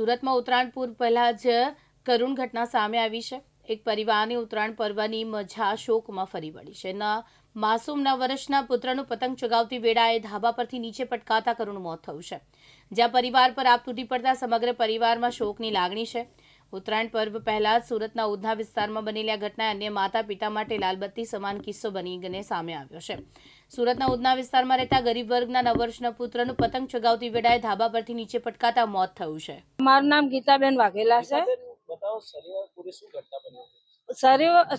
સુરતમાં ઉત્તરાયણ પૂર્વ પહેલાં જ કરુણ ઘટના સામે આવી છે. એક પરિવારની ઉત્તરાયણ પર્વની મજા શોકમાં ફરી વળી છે. ન માસૂમ નવ વર્ષના પુત્રનું પતંગ ચગાવતી વેળાએ ધાબા પરથી નીચે પટકાતા કરુણ મોત થયું છે. જ્યાં પરિવાર પર આપ તૂટી પડતા સમગ્ર પરિવારમાં શોકની લાગણી છે. ઉત્તરાયણ પર્વ પહેલા જ સુરતના ઉધના વિસ્તારમાં બનેલી આ ઘટના અન્ય માતા પિતા માટે લાલબત્તી સમાન કિસ્સો બનીને સામે આવ્યો છે. સુરતના ઉધના વિસ્તારમાં રહેતા ગરીબ વર્ગના નવ વર્ષના પુત્રનું પતંગ ચગાવતી વેળાએ ધાબા પરથી નીચે પટકાતા મોત થયું છે. મારું નામ ગીતાબેન વાઘેલા છે.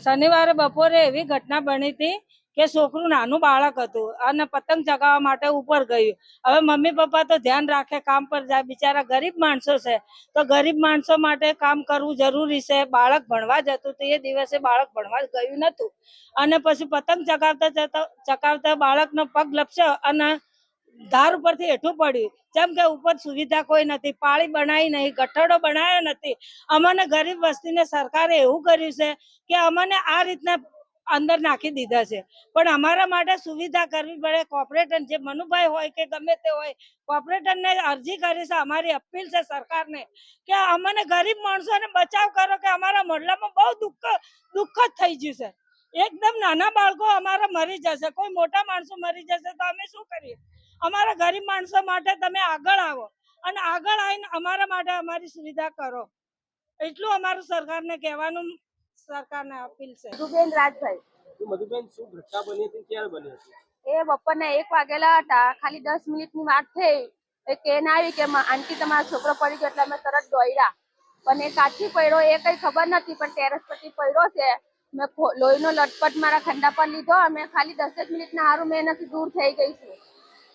શનિવારે બપોરે એવી ઘટના બની હતી કે છોકરું નાનું બાળક હતું અને પતંગ ચગાવવા માટે ઉપર ગયું. હવે મમ્મી પપ્પા તો ધ્યાન રાખે કામ પર જાય. બિચારા ગરીબ માણસો છે. તો ગરીબ માણસો માટે કામ કરવું જરૂરી છે. બાળક ભણવા જતું તો એ દિવસે બાળક ભણવા ગયું નતું અને પછી પતંગ ચગાવતા ચકાવતા બાળકનો પગ લપસ્યો અને ધાર ઉપરથી હેઠું પડ્યું. જેમ કે ઉપર સુવિધા કોઈ નથી. પાળી બનાવી નહીં. ગઠ્ઠડો બનાવ્યો નથી. અમને ગરીબ વસ્તીને સરકારે એવું કર્યું છે કે અમને આ રીતના અંદર નાખી દીધા છે. પણ અમારા માટે સુવિધા કરવી પડે કોર્પોરેટર જે મનુભાઈ હોય કે ગમે તે હોય, કોર્પોરેટરને અરજી કરી છે, અમારી અપીલ છે સરકારને કે અમને ગરીબ માણસોને બચાવ કરો કે અમારા મોહલ્લામાં બહુ દુઃખ દુઃખ જ થઈ ગયું છે. એકદમ નાના બાળકો અમારા મરી જશે, કોઈ મોટા માણસો મરી જશે તો અમે શું કરીએ? અમારા ગરીબ માણસો માટે તમે આગળ આવો અને આગળ આવીને અમારા માટે અમારી સુવિધા કરો. એટલું અમારું સરકારને કહેવાનું સરકારને અપીલ છે. મધુબેન રાજભાઈ. મધુબેન શું ઘટના બની હતી? ક્યારે બની હતી? એ બપોરના એક વાગેલા હતા. ખાલી દસ મિનિટની વાત થઈ. એ કેન આવી કે આંટી તમારો છોકરો પડી ગયો એટલે અમે તરત દોડ્યા પણ એ કાચી પડ્યો એ કઈ ખબર નથી પણ ટેરેસ પરથી પડ્યો છે. મેં લોહીનો લટપટ મારા ખંડા પર લીધો. અમે ખાલી દસેક મિનિટના હારું મેં એનાથી દૂર થઈ ગઈ છું.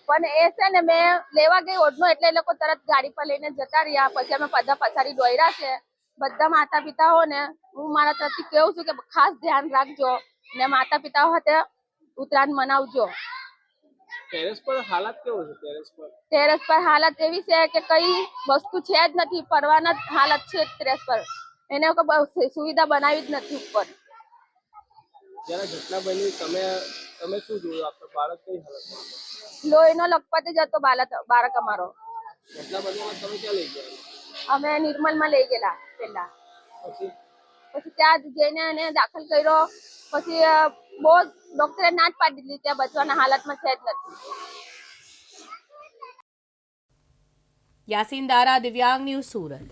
પણ એ છે ને મેં લેવા ગઈ ઓઢનો એટલે એ લોકો તરત ગાડી પર લઈને જતા રહ્યા. પછી અમે બધા પછાડી દોડ્યા છે. બધા માતા પિતાઓ ને હું મારા તરફથી કેવું છું કે ખાસ ધ્યાન રાખજો ને માતા પિતાઓ સાથે ઉત્તરાયણ મનાવજો. ટેરેસ પર હાલત કેવો છે? ટેરેસ પર? ટેરેસ પર હાલત એવી છે કે કઈ વસ્તુ છે જ નથી પડવાના જ હાલત છે ટેરેસ પર. એને સુવિધા બનાવી જ નથી ઉપર. જ્યારે ઘટના બની તમે તમે શું જોયું? આપણા બાળક કઈ હાલતમાં લોહીનો લખપતિ જ હતો બાલક બાળક અમારો. ઘટના બન્યામાં તમે ક્યાં લઈ ગયા? અમે નિર્મલમાં લઈ ગયેલા પેલા પછી? પછી ત્યાં જઈને એને દાખલ કર્યો. પછી બહુ ડોક્ટરે ના જ પાડી દીધી ત્યાં બચવાના હાલતમાં છે જ નથી. યાસીન દારા દિવ્યાંગ ન્યૂઝ સુરત.